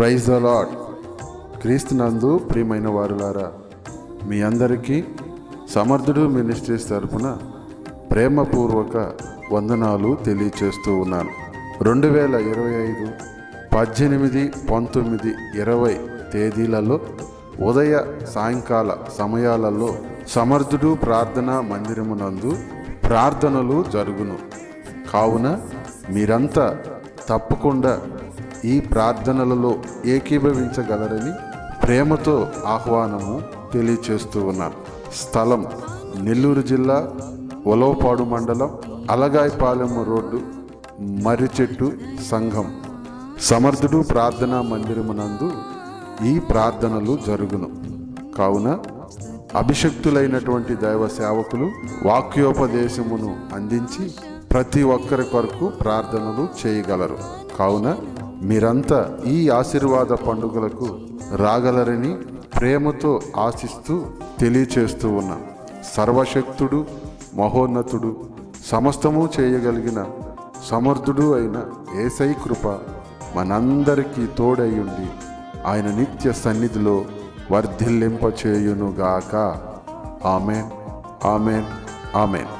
Praise the lord క్రీస్తునందు ప్రియమైన వారులారా మీ అందరికీ సమర్థుడు మినిస్ట్రీస్ తరపున ప్రేమపూర్వక వందనాలు తెలియచేస్తూ ఉన్నాను. రెండు వేల ఇరవై ఐదు పద్దెనిమిది పంతొమ్మిది ఇరవై తేదీలలో ఉదయ సాయంకాల సమయాలలో సమర్థుడు ప్రార్థనా మందిరమునందు ప్రార్థనలు జరుగును. కావున మీరంతా తప్పకుండా ఈ ప్రార్థనలలో ఏకీభవించగలరని ప్రేమతో ఆహ్వానము తెలియచేస్తూ ఉన్నారు. స్థలం నెల్లూరు జిల్లా ఒలవపాడు మండలం అలగాయపాలెం రోడ్డు మర్రిచెట్టు సంఘం. సమర్థుడు ప్రార్థనా మందిరమునందు ఈ ప్రార్థనలు జరుగును. కావున అభిషక్తులైనటువంటి దైవ సేవకులు వాక్యోపదేశమును అందించి ప్రతి ఒక్కరి కొరకు ప్రార్థనలు చేయగలరు. కావున మీరంతా ఈ ఆశీర్వాద పండుగలకు రాగలరని ప్రేమతో ఆశిస్తూ తెలియచేస్తూ ఉన్నా సర్వశక్తుడు మహోన్నతుడు సమస్తము చేయగలిగిన సమర్థుడు అయిన ఏసై కృప మనందరికీ తోడయ్యుండి ఆయన నిత్య సన్నిధిలో వర్ధిల్లింపచేయునుగాక. ఆమెన్. ఆమెన్. ఆమెన్.